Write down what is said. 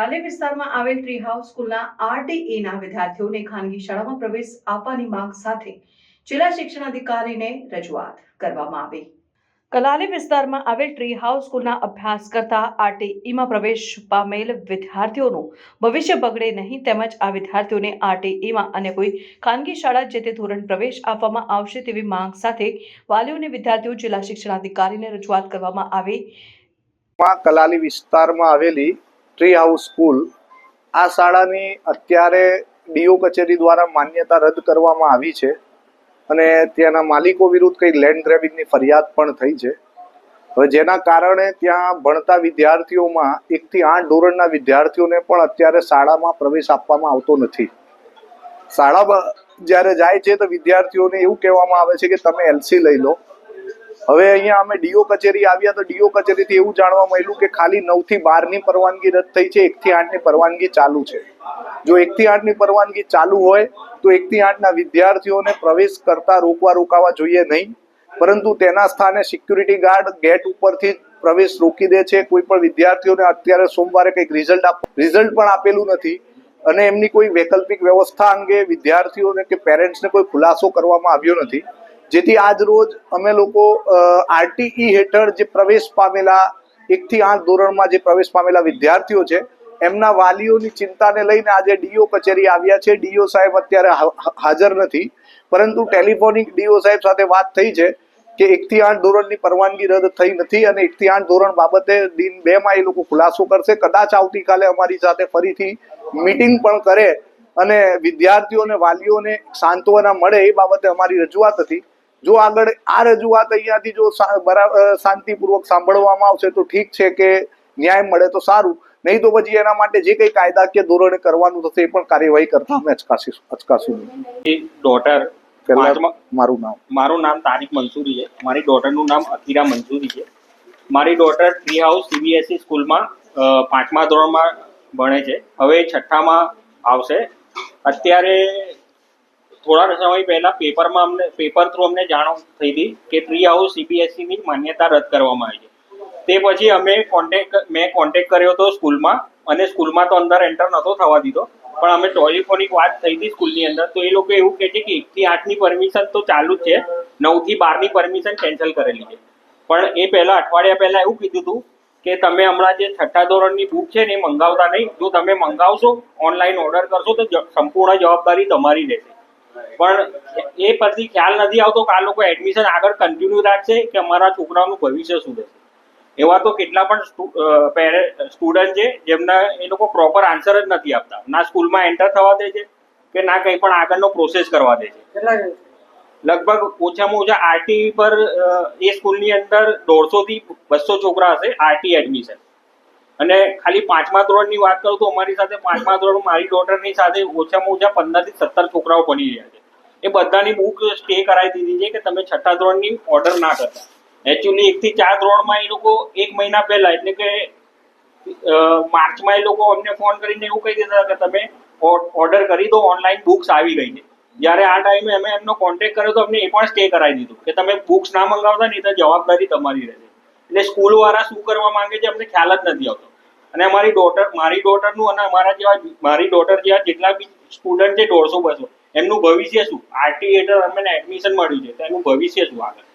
કલાલી વિસ્તારમાં આવેલ tree house સ્કૂલના આરટીઈના વિદ્યાર્થીઓને ખાનગી શાળામાં પ્રવેશ આપવાની માંગ સાથે જિલ્લા શિક્ષણ અધિકારીને રજૂઆત કરવામાં આવી. કલાલી વિસ્તારમાં આવેલ ટ્રી હાઉસ સ્કૂલના અભ્યાસ કરતા આરટીઈમાં પ્રવેશ પામેલ વિદ્યાર્થીઓનું ભવિષ્ય બગડે નહીં તેમજ આ વિદ્યાર્થીઓને આરટીઈમાં અને કોઈ ખાનગી શાળા જે તે ધોરણ પ્રવેશ આપવામાં આવશે તેવી માંગ સાથે વાલીઓને વિદ્યાર્થીઓ જિલ્લા શિક્ષણાધિકારીને રજૂઆત કરવામાં આવી. કલાલી વિસ્તારમાં આવેલી ટ્રી હાઉસ સ્કૂલ આ શાળાની અત્યારે ડીઓ કચેરી દ્વારા માન્યતા રદ કરવામાં આવી છે અને ત્યાંના માલિકો વિરુદ્ધ કંઈ લેન્ડ ગ્રેબિંગની ફરિયાદ પણ થઈ છે. હવે જેના કારણે ત્યાં ભણતા વિદ્યાર્થીઓમાં એકથી આઠ ધોરણના વિદ્યાર્થીઓને પણ અત્યારે શાળામાં પ્રવેશ આપવામાં આવતો નથી. શાળામાં જ્યારે જાય છે તો વિદ્યાર્થીઓને એવું કહેવામાં આવે છે કે તમે એલસી લઈ લો. હવે અહીંયા અમે ડીઓ કચેરી આવ્યા તો ડીઓ કચેરીથી એવું જાણવા મળ્યું કે ખાલી નવથી બારની પરવાનગી રદ થઈ છે એક થી આઠની પરવાનગી ચાલુ છે. જો એક થી આઠની પરવાનગી ચાલુ હોય તો એક થી આઠ ના વિદ્યાર્થીઓને પ્રવેશ કરતા રોકવા રોકાવા જોઈએ નહીં. પરંતુ તેના સ્થાને સિક્યુરિટી ગાર્ડ ગેટ ઉપરથી પ્રવેશ રોકી દે છે. કોઈ પણ વિદ્યાર્થીઓને અત્યારે સોમવારે કંઈક રિઝલ્ટ આપ રિઝલ્ટ પણ આપેલું નથી. અને એમની કોઈ વૈકલ્પિક વ્યવસ્થા અંગે વિદ્યાર્થીઓને કે પેરેન્ટ્સને કોઈ ખુલાસો કરવામાં આવ્યો નથી. જેથી આજ રોજ અમે લોકો આરટીઈ હેઠળ જે પ્રવેશ પામેલા એકથી આઠ ધોરણમાં જે પ્રવેશ પામેલા વિદ્યાર્થીઓ છે, એમના વાલીઓની ચિંતાને લઈને આજે ડીઓ કચેરી આવ્યા છે. ડીઓ સાહેબ અત્યારે હાજર નથી. પરંતુ ટેલિફોનિક ડીઓ સાહેબ સાથે વાત થઈ છે કે એકથી આઠ ધોરણની પરવાનગી રદ થઈ નથી અને એકથી આઠ ધોરણ બાબતે દિન બે માં એ લોકો ખુલાસો કરશે. કદાચ આવતીકાલે અમારી સાથે ફરીથી મીટિંગ પણ કરે અને વિદ્યાર્થીઓને, વાલીઓને સાંત્વના મળે એ બાબતે અમારી રજૂઆત હતી. જો આગળ આ રજૂઆત અહીંયાથી જો બરાબર શાંતિપૂર્વક સાંભળવામાં આવશે તો ઠીક છે કે ન્યાય મળે તો સારું. નહીં તો પછી એના માટે જે કંઈ કાયદાકીય ધોરણે કરવાનું થશે એ પણ કાર્યવાહી કરતા અમે અચકાશીશું અચકાશું. ડોટર મારું નામ. મારું નામ તારીખ મંસૂરી છે. મારી ડોટરનું નામ અકીરા મંસૂરી છે. મારી ડોટર ટ્રી હાઉસ સીબીએસઈ સ્કૂલમાં પાંચમા ધોરણમાં ભણે છે. હવે છઠ્ઠામાં આવશે. અત્યારે થોડા સમય પહેલા પેપરમાં અમને, પેપર થ્રુ અમને જાણ થઈ હતી કે ટ્રી હાઉસ સીબીએસઈની માન્યતા રદ કરવામાં આવી છે. તે પછી અમે કોન્ટેક મેં કોન્ટેક કર્યો હતો સ્કૂલમાં અને સ્કૂલમાં તો અંદર એન્ટર નહોતો થવા દીધો. પણ અમે ટેલિફોનિક વાત થઈ હતી સ્કૂલની અંદર, તો એ લોકો એવું કહે છે કે એકથી આઠની પરમિશન તો ચાલુ જ છે. નવથી બારની પરમિશન કેન્સલ કરેલી છે. પણ એ પહેલા, અઠવાડિયા પહેલા એવું કીધું હતું કે તમે હમણાં જે છઠ્ઠા ધોરણની બુક છે ને એ મંગાવતા નહીં. જો તમે મંગાવશો ઓનલાઈન ઓર્ડર કરશો, તો સંપૂર્ણ જવાબદારી તમારી રહેશે. પણ એ પરથી ખ્યાલ નથી આવતો કે આ લોકો એડમિશન આગળ કન્ટિન્યુ રાખશે કે અમારા છોકરાઓનું ભવિષ્ય શું રહેશે. એવા તો કેટલા પણ સ્ટુડન્ટ છે જેમના એ લોકો પ્રોપર આન્સર જ નથી આપતા. ના સ્કૂલમાં એન્ટર થવા દે છે કે ના કંઈ પણ આગળનો પ્રોસેસ કરવા દે છે. લગભગ ઓછામાં ઓછા આરટી પર એ સ્કૂલની અંદર દોઢસો થી બસો છોકરા હશે આરટી એડમિશન અને ખાલી પાંચમા ધોરણની વાત કરું તો અમારી સાથે પાંચમા ધોરણ મારી ડોટરની સાથે ઓછામાં ઓછા પંદરથી સત્તર છોકરાઓ ભણી રહ્યા છે. એ બધાની બુક સ્ટે કરાવી દીધી છે કે તમે છઠ્ઠા ધોરણની ઓર્ડર ના કરતા. એકચ્યુઅલી એક થી ચાર ધોરણમાં એ લોકો એક મહિના પહેલા એટલે કે માર્ચમાં એ લોકો અમને ફોન કરીને એવું કહી દેતા કે તમે ઓર્ડર કરી દો ઓનલાઈન બુક્સ આવી ગઈ છે. જ્યારે આ ટાઈમે અમે એમનો કોન્ટેક્ટ કર્યો તો અમને એ પણ સ્ટે કરાવી દીધું કે તમે બુક્સ ના મંગાવતા નહીં તો જવાબદારી તમારી રહેશે. એટલે સ્કૂલ વાળા શું કરવા માંગે છે અમને ખ્યાલ જ નથી આવતો. અને અમારી ડોટર મારી ડોટરનું અને અમારા જેવા મારી ડોટર જેવા જેટલા બી સ્ટુડન્ટ છે દોઢસો બસો, એમનું ભવિષ્ય શું? આરટી હેઠળ અમને એડમિશન મળ્યું છે, તો એનું ભવિષ્ય શું આગળ?